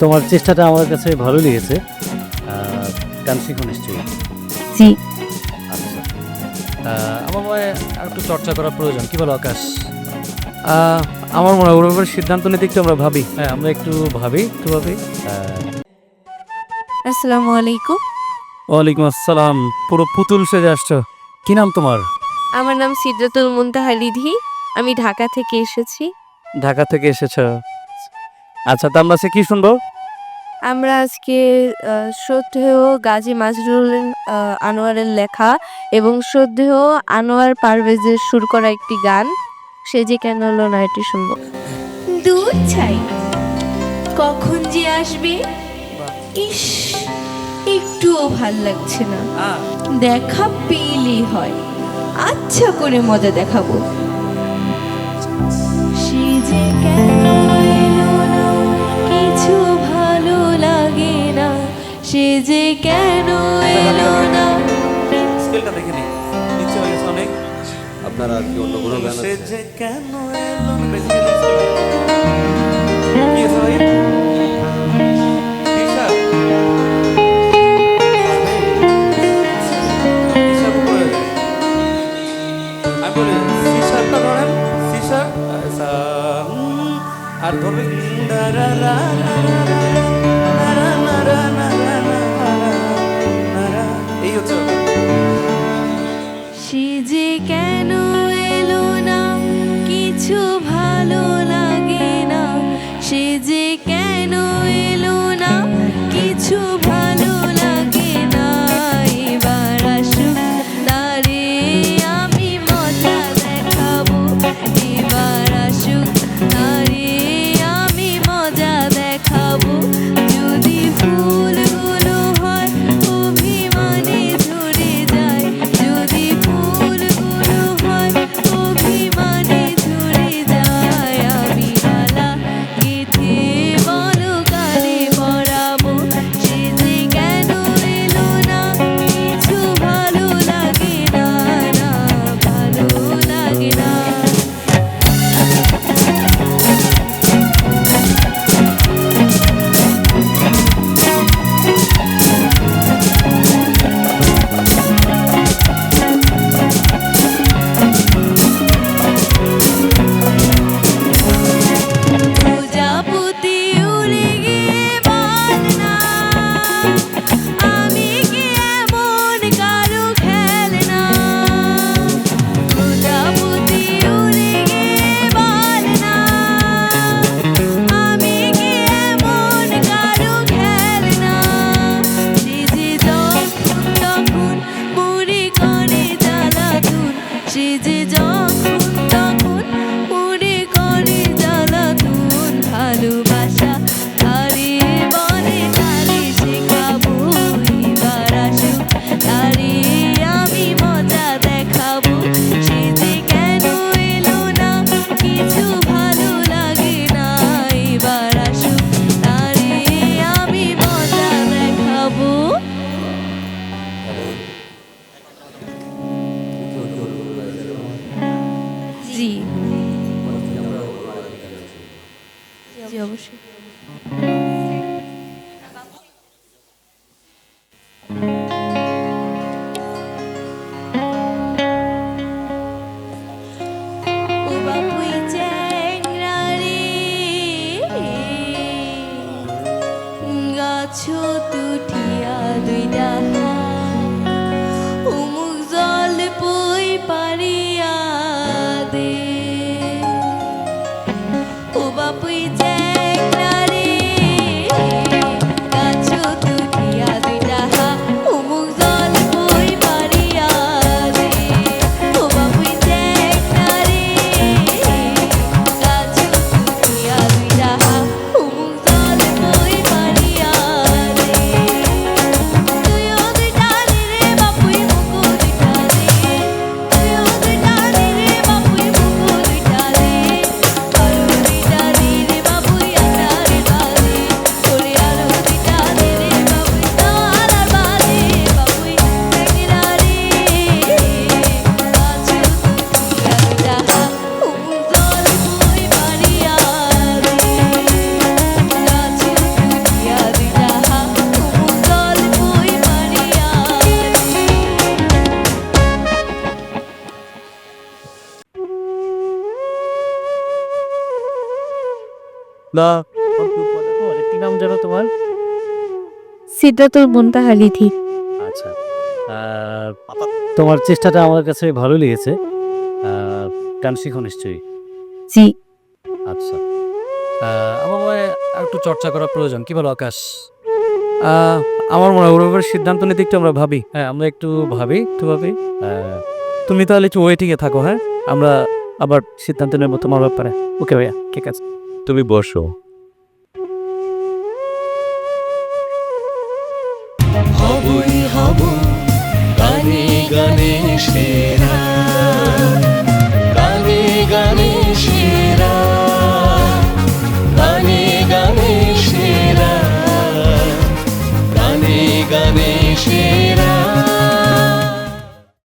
তোমার চেষ্টাটা আমার কাছে ভালো লেগেছে। গান শিখো নিশ্চয়ই। জি। আচ্ছা। আমার মনে হয় আর একটু চর্চা করা প্রয়োজন। কি বলো আকাশ? আহ, আমার মনে হয় ওর ব্যাপারে সিদ্ধান্ত নিতে একটু আমরা ভাবি। হ্যাঁ আমরা একটু ভাবি একটু ভাবি। আসসালামু আলাইকুম। ওয়ালাইকুম আসসালাম। পুরো পুতুল সেজে আসছো। কি নাম তোমার? আমার নাম সিদ্রাতুল মুনতাহা রিধি আমি ঢাকা থেকে এসেছি। ঢাকা থেকে এসেছ। আচ্ছা তা আমরা সে কি শুনব? আমরা আজকে শ্রদ্ধেয় গাজী মাজরুল আনোয়ারের লেখা এবং শ্রদ্ধেয় আনোয়ার পারভেজের সুর করা একটি গান। সে যে কেন হলো না এটি শুনব? দূর চাই কখন যে আসবে? ইস একটুও ভালো লাগছে না। দেখা পেলেই হয়। আচ্ছা করে মজা দেখাবো। যে কেন এলো না স্কেলটা দেখে নি নিচে হয়ে গেছে অনেক আপনারা আর কি অন্য কোনো গান আছে সেজে কেন এলো। কি আছে ভাই তিশা? তিশা weekend. তুটিয়া দুইটা উমুক জল পই পারিয়া দে। না। কি নাম জানো তোমার সিদ্ধাতুল মুনতাহা লিথি আচ্ছা। তোমার চেষ্টাটা আমার কাছে ভালো লেগেছে। গান শিখো নিশ্চয়ই। জি। আচ্ছা। আমার মনে একটু চর্চা করা প্রয়োজন। কি বলো আকাশ? আমার মনে হয় ওর সিদ্ধান্ত নিতে একটু আমরা ভাবি। হ্যাঁ আমরা একটু ভাবি একটু ভাবি। তুমি তাহলে একটু ওয়েটিংয়ে থাকো হ্যাঁ? আমরা আবার সিদ্ধান্ত নেব তোমার ব্যাপারে। ওকে ভাইয়া ঠিক আছে। তুমি বসো। হবই হব গানে গানে সেরা।